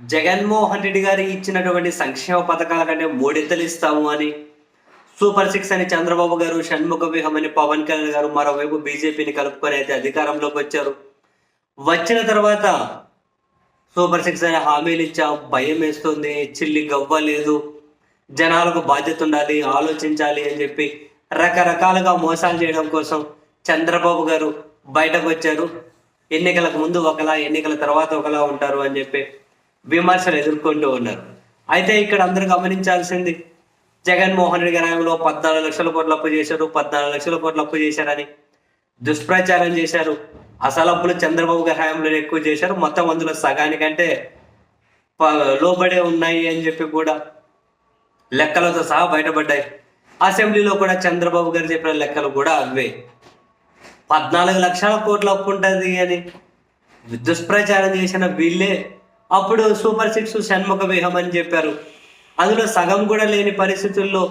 జగన్మోహన్ రెడ్డి గారు ఇచ్చినటువంటి సంక్షేమ పథకాల కంటే మూడింతలు ఇస్తాము అని సూపర్ సిక్స్ అని చంద్రబాబు గారు షణ్ముఖ వ్యూహం అని పవన్ కళ్యాణ్ గారు మరోవైపు బీజేపీని కలుపుకొని అయితే అధికారంలోకి వచ్చారు. వచ్చిన తర్వాత సూపర్ సిక్స్ అనే హామీలు ఇచ్చాం. భయం వేస్తుంది చిల్లి గవ్వ లేదు జనాలకు బాధ్యత ఉండాలి ఆలోచించాలి అని చెప్పి రకరకాలుగా మోసాలు చేయడం కోసం చంద్రబాబు గారు బయటకు వచ్చారు. ఎన్నికలకు ముందు ఒకలా ఎన్నికల తర్వాత ఒకలా ఉంటారు అని చెప్పి విమర్శలు ఎదుర్కొంటూ ఉన్నారు. అయితే ఇక్కడ అందరూ గమనించాల్సింది జగన్మోహన్ రెడ్డి గ్రామంలో పద్నాలుగు లక్షల కోట్ల అప్పు చేశారు పద్నాలుగు లక్షల కోట్ల అప్పు చేశారని దుష్ప్రచారం చేశారు. అసలు అప్పులు చంద్రబాబు గారి హయాంలో ఎక్కువ చేశారు. మొత్తం అందులో సగానికంటే ప- లోబడే ఉన్నాయి అని చెప్పి కూడా లెక్కలతో సహా బయటపడ్డాయి. అసెంబ్లీలో కూడా చంద్రబాబు గారు చెప్పిన లెక్కలు కూడా అవే. పద్నాలుగు లక్షల కోట్ల అప్పు ఉంటుంది అని దుష్ప్రచారం చేసిన వీళ్ళే అప్పుడు సూపర్ సిక్స్ షణ్ముఖ విహం అని చెప్పారు. అందులో సగం కూడా లేని పరిస్థితుల్లో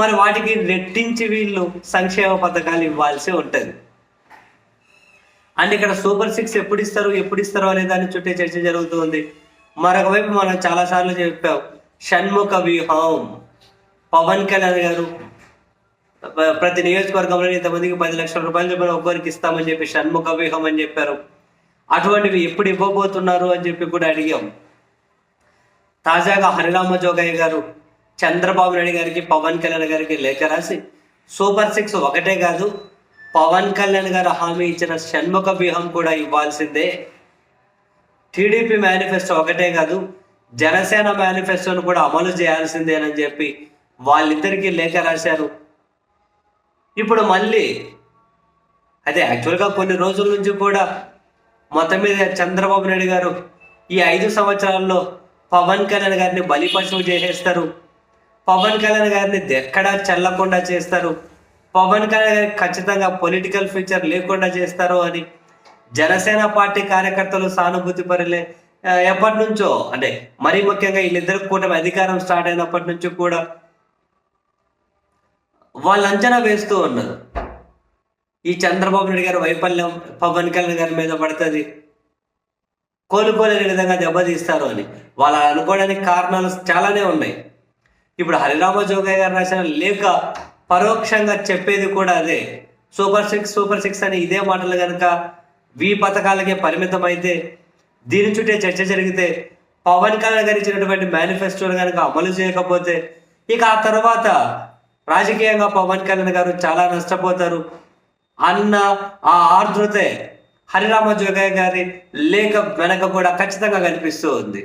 మరి వాటికి రెట్టించి వీళ్ళు సంక్షేమ పథకాలు ఇవ్వాల్సి ఉంటుంది. అండ్ ఇక్కడ సూపర్ సిక్స్ ఎప్పుడు ఇస్తారు ఎప్పుడు ఇస్తారు అనే దాని చుట్టే చర్చ జరుగుతుంది. మరొక వైపు మనం చాలాసార్లు చెప్పాం షణ్ముఖ వ్యూహం పవన్ కళ్యాణ్ గారు ప్రతి నియోజకవర్గంలో ఇంతమందికి పది లక్షల రూపాయలు చెప్పిన ఒక్కరికి ఇస్తామని చెప్పి షణ్ముఖ వ్యూహం అని చెప్పారు. అటువంటివి ఎప్పుడు ఇవ్వబోతున్నారు అని చెప్పి కూడా అడిగాం. తాజాగా హరిరామ జోగయ్య గారు చంద్రబాబు నాయుడు గారికి పవన్ కళ్యాణ్ గారికి లేఖ రాసి సూపర్ సిక్స్ ఒకటే కాదు పవన్ కళ్యాణ్ గారు హామీ ఇచ్చిన షణ్ముఖ వ్యూహం కూడా ఇవ్వాల్సిందే. టీడీపీ మేనిఫెస్టో ఒకటే కాదు జనసేన మేనిఫెస్టోను కూడా అమలు చేయాల్సిందేనని చెప్పి వాళ్ళిద్దరికీ లేఖ రాశారు. ఇప్పుడు మళ్ళీ అదే యాక్చువల్గా కొన్ని రోజుల నుంచి కూడా మొత్తం మీద చంద్రబాబు నాయుడు గారు ఈ ఐదు సంవత్సరాల్లో పవన్ కళ్యాణ్ గారిని బలిపశువు చేసేస్తారు. పవన్ కళ్యాణ్ గారిని ఎక్కడా చల్లకుండా చేస్తారు. పవన్ కళ్యాణ్ గారికి ఖచ్చితంగా పొలిటికల్ ఫ్యూచర్ లేకుండా చేస్తారు అని జనసేన పార్టీ కార్యకర్తలు సానుభూతి పరిలే ఎప్పటి నుంచో అంటే మరీ ముఖ్యంగా వీళ్ళిద్దరు కూటమి అధికారం స్టార్ట్ అయినప్పటి నుంచి కూడా వాళ్ళు అంచనా వేస్తూ ఉన్నారు. ఈ చంద్రబాబు నాయుడు గారి వైఫల్యం పవన్ కళ్యాణ్ గారి మీద పడుతుంది. కోలుకోలేని విధంగా దెబ్బతీస్తారు అని. వాళ్ళు అనుకోవడానికి కారణాలు చాలానే ఉన్నాయి. ఇప్పుడు హరిరామ జోగయ్య గారు రాసిన లేఖ పరోక్షంగా చెప్పేది కూడా అదే. సూపర్ సిక్స్ సూపర్ సిక్స్ అని ఇదే మాటలు కనుక వీ పథకాలకే పరిమితం అయితే దీని చుట్టే చర్చ జరిగితే పవన్ కళ్యాణ్ గారు ఇచ్చినటువంటి మేనిఫెస్టోను కనుక అమలు చేయకపోతే ఇక ఆ తర్వాత రాజకీయంగా పవన్ కళ్యాణ్ గారు చాలా నష్టపోతారు. అన్న ఆ ఆర్ద్రతే హరిరామ జోగయ్య గారి లేఖ వెనక కూడా ఖచ్చితంగా కనిపిస్తూ ఉంది.